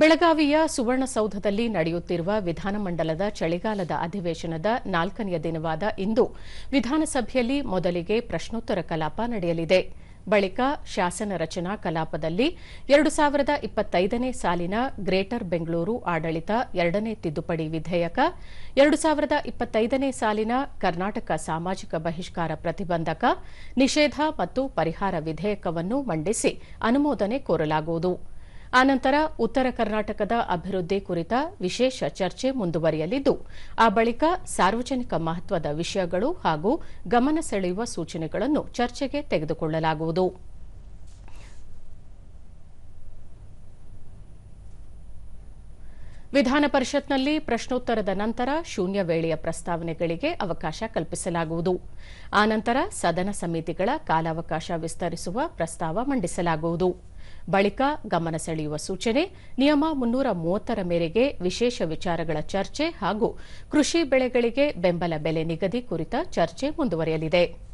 ಬೆಳಗಾವಿಯ ಸುವರ್ಣಸೌಧದಲ್ಲಿ ನಡೆಯುತ್ತಿರುವ ವಿಧಾನಮಂಡಲದ ಚಳಿಗಾಲದ ಅಧಿವೇಶನದ ನಾಲ್ಕನೆಯ ದಿನವಾದ ಇಂದು ವಿಧಾನಸಭೆಯಲ್ಲಿ ಮೊದಲಿಗೆ ಪ್ರಶ್ನೋತ್ತರ ಕಲಾಪ ನಡೆಯಲಿದೆ. ಬಳಿಕ ಶಾಸನ ರಚನಾ ಕಲಾಪದಲ್ಲಿ ಎರಡು ಸಾವಿರದ ಇಪ್ಪತ್ತೈದನೇ ಸಾಲಿನ ಗ್ರೇಟರ್ ಬೆಂಗಳೂರು ಆಡಳಿತ ಎರಡನೇ ತಿದ್ದುಪಡಿ ವಿಧೇಯಕ, ಎರಡು ಸಾವಿರದ ಇಪ್ಪತ್ತೈದನೇ ಸಾಲಿನ ಕರ್ನಾಟಕ ಸಾಮಾಜಿಕ ಬಹಿಷ್ಕಾರ ಪ್ರತಿಬಂಧಕ, ನಿಷೇಧ ಮತ್ತು ಪರಿಹಾರ ವಿಧೇಯಕವನ್ನು ಮಂಡಿಸಿ ಅನುಮೋದನೆ ಕೋರಲಾಗುವುದು. ಆನಂತರ ಉತ್ತರ ಕರ್ನಾಟಕದ ಅಭಿವೃದ್ಧಿ ಕುರಿತ ವಿಶೇಷ ಚರ್ಚೆ ಮುಂದುವರಿಯಲಿದ್ದು, ಆ ಬಳಿಕ ಸಾರ್ವಜನಿಕ ಮಹತ್ವದ ವಿಷಯಗಳು ಹಾಗೂ ಗಮನ ಸೆಳೆಯುವ ಸೂಚನೆಗಳನ್ನು ಚರ್ಚೆಗೆ ತೆಗೆದುಕೊಳ್ಳಲಾಗುವುದು. ವಿಧಾನ ಪರಿಷತ್ನಲ್ಲಿ ಪ್ರಶ್ನೋತ್ತರದ ನಂತರ ಶೂನ್ಯ ವೇಳೆಯ ಪ್ರಸ್ತಾವನೆಗಳಿಗೆ ಅವಕಾಶ ಕಲ್ಪಿಸಲಾಗುವುದು. ಆನಂತರ ಸದನ ಸಮಿತಿಗಳ ಕಾಲಾವಕಾಶ ವಿಸ್ತರಿಸುವ ಪ್ರಸ್ತಾವ ಮಂಡಿಸಲಾಗುವುದು. ಬಳಿಕ ಗಮನ ಸೆಳೆಯುವ ಸೂಚನೆ, ನಿಯಮ ಮುನ್ನೂರ ಮೂವತ್ತರ ಮೇರೆಗೆ ವಿಶೇಷ ವಿಚಾರಗಳ ಚರ್ಚೆ ಹಾಗೂ ಕೃಷಿ ಬೆಳೆಗಳಿಗೆ ಬೆಂಬಲ ಬೆಲೆ ನಿಗದಿ ಕುರಿತ ಚರ್ಚೆ ಮುಂದುವರಿಯಲಿದೆ.